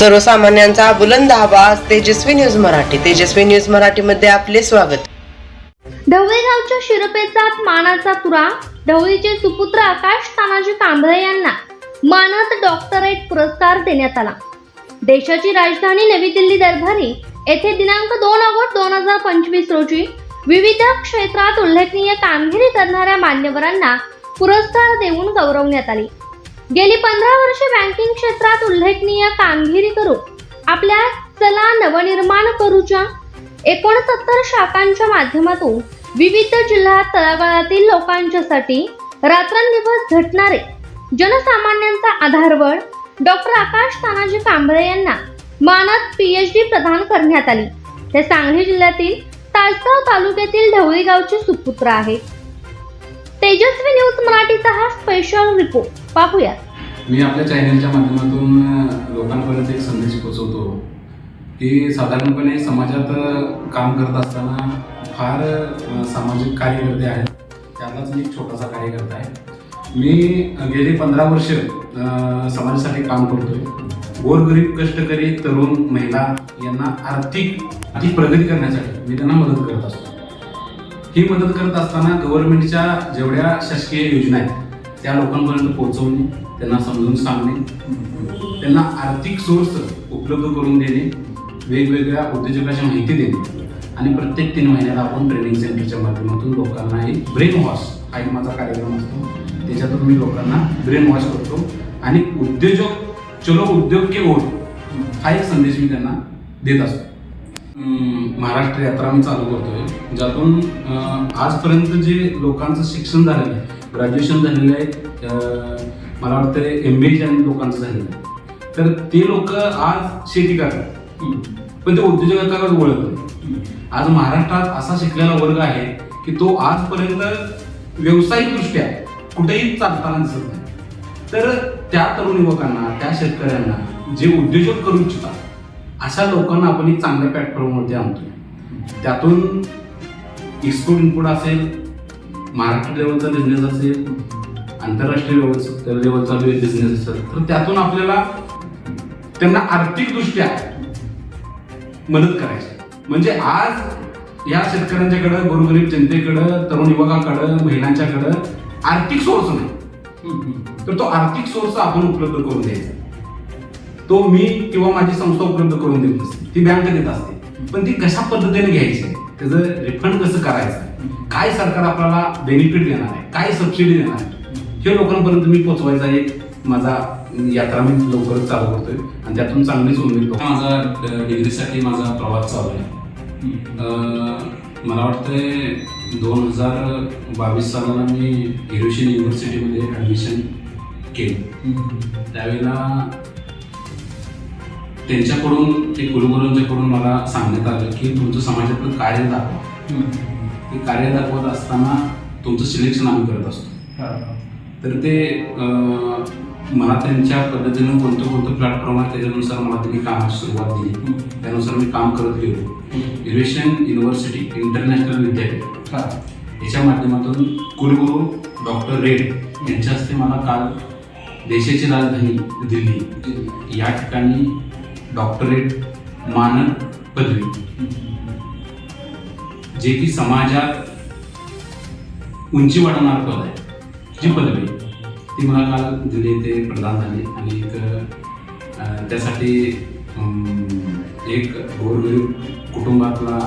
सर्वसामान्यांचा बुलंद आवाज तेजस्वी न्यूज मराठी. तेजस्वी न्यूज मराठी मध्ये आपले स्वागत. ढवळेगावच्या शिरपेचात मानाचा तुरा ढवळीचे सुपुत्र आकाश तानाजी कांबळे यांना मानद डॉक्टरेट पुरस्कार देण्यात आला. देशाची राजधानी नवी दिल्ली दरबारी येथे दिनांक दोन ऑगस्ट दोन हजार पंचवीस रोजी विविध क्षेत्रात उल्लेखनीय कामगिरी करणाऱ्या मान्यवरांना पुरस्कार देऊन गौरवण्यात आले. गेली पंधरा वर्षे बँकिंग क्षेत्रात उल्लेखनीय कामगिरी करून आपल्या चला नवनिर्माण करूच्या एकोणसत्तर शाखांच्या माध्यमातून विविध जिल्हा तळागाळातील लोकांच्यासाठी रात्रंदिवस झटणारे जनसामान्यांचा आधारवड डॉक्टर आकाश तानाजी कांबळे यांना मानद पीएचडी प्रदान करण्यात आली. ते सांगली जिल्ह्यातील तासगाव तालुक्यातील ढवळी गावचे सुपुत्र आहेत. तेजस्वी न्यूज मराठीचा हा स्पेशल रिपोर्ट पाहूया मी आपल्या चॅनलच्या माध्यमातून लोकांपर्यंत एक संदेश पोहोचवतो की साधारणपणे समाजात काम करत असताना फार सामाजिक कार्यकर्ते आहेत. त्यातलाच मी एक छोटासा कार्यकर्ता आहे. मी गेली पंधरा वर्ष समाजासाठी काम करतोय. गोरगरीब कष्टकरी तरुण महिला यांना आर्थिक आर्थिक प्रगती करण्यासाठी मी त्यांना मदत करत असतो. ही मदत करत असताना गव्हर्नमेंटच्या जेवढ्या शासकीय योजना आहेत त्या लोकांपर्यंत पोहोचवणे त्यांना समजून सांगणे त्यांना आर्थिक सोर्स उपलब्ध करून देणे वेगवेगळ्या उद्योजकाची माहिती देणे आणि प्रत्येक तीन महिन्याला आपण ट्रेनिंग सेंटरच्या माध्यमातून लोकांना हे ब्रेन वॉश हा एक माझा कार्यक्रम असतो. त्याच्यातून मी लोकांना ब्रेन वॉश करतो आणि उद्योजक चलो उद्योग के ओढ हा एक संदेश मी त्यांना देत असतो. महाराष्ट्र यात्रा मी चालू करतोय. ज्यातून आजपर्यंत जे लोकांचं शिक्षण झालेलं आहे ग्रॅज्युएशन झालेलं आहे मला वाटतं एम बी ए लोकांचं झालेलं आहे. तर ते लोक आज शेती करतात. पण ते उद्योजकाकडे वळत नाही. आज महाराष्ट्रात असा शिकलेला वर्ग आहे की तो आजपर्यंत व्यावसायिकदृष्ट्या कुठेही चालताना दिसत नाही. तर त्या तरुण युवकांना त्या शेतकऱ्यांना जे उद्योजक करू इच्छितात अशा लोकांना आपण एक चांगल्या प्लॅटफॉर्मवरती आणतोय. त्यातून एक्सपोर्ट इनपुट असेल महाराष्ट्र लेवलचा बिझनेस असेल आंतरराष्ट्रीय लेवल लेवलचा बिझनेस असेल तर त्यातून आपल्याला त्यांना आर्थिकदृष्ट्या मदत करायची. म्हणजे आज या शेतकऱ्यांच्याकडं गोरगरीब जनतेकडं तरुण युवकाकडं महिलांच्याकडं आर्थिक सोर्स नाही. तर तो आर्थिक सोर्स आपण उपलब्ध करून द्यायचा. तो मी किंवा माझी संस्था उपलब्ध करून देत नसते. ती बँक देत असते. पण ती कशा पद्धतीने घ्यायची? त्याचं रिफंड कसं करायचं? काय सरकार आपल्याला बेनिफिट देणार आहे? काय सबसिडी देणार आहे? हे लोकांपर्यंत मी पोहोचवायचा एक माझा यात्रा मी लवकरच चालू करतोय. आणि त्यातून चांगलीच उमेद. माझा डिग्रीसाठी माझा प्रवास चालू आहे. अं, मला वाटतंय दोन हजार बावीस सालाला मी हिरोशिन युनिव्हर्सिटीमध्ये ॲडमिशन केलं. त्यावेळेला त्यांच्याकडून ते कुलगुरूंच्याकडून मला सांगण्यात आलं की तुमचं समाजातलं कार्य दाखवा. ते कार्य दाखवत असताना तुमचं सिलेक्शन आम्ही करत असतो. तर ते मला त्यांच्या पद्धतीनं कोणतं कोणतं प्लॅटफॉर्म आहे त्याच्यानुसार मला त्यांनी कामाची सुरुवात दिली. त्यानुसार मी काम करत गेलो. इरिवेशन युनिव्हर्सिटी इंटरनॅशनल विद्यापीठ याच्या माध्यमातून कुलगुरू डॉक्टर रेड यांच्या हस्ते मला काल देशाची राजधानी दिल्ली. या ठिकाणी डॉक्टरेट मानद पदवी. जे की समाजात उंची वाढवणार पद आहे. जी पदवी. ती मला काल दिल्ली येथे प्रदान झाली आणि एक त्यासाठी एक गोरगरीब कुटुंबातला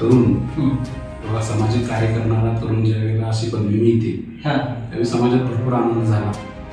तरुण किंवा सामाजिक कार्य करणारा तरुण ज्या वेळेला अशी पदवी मिळते त्यावेळी समाजात भरपूर आनंद झालं.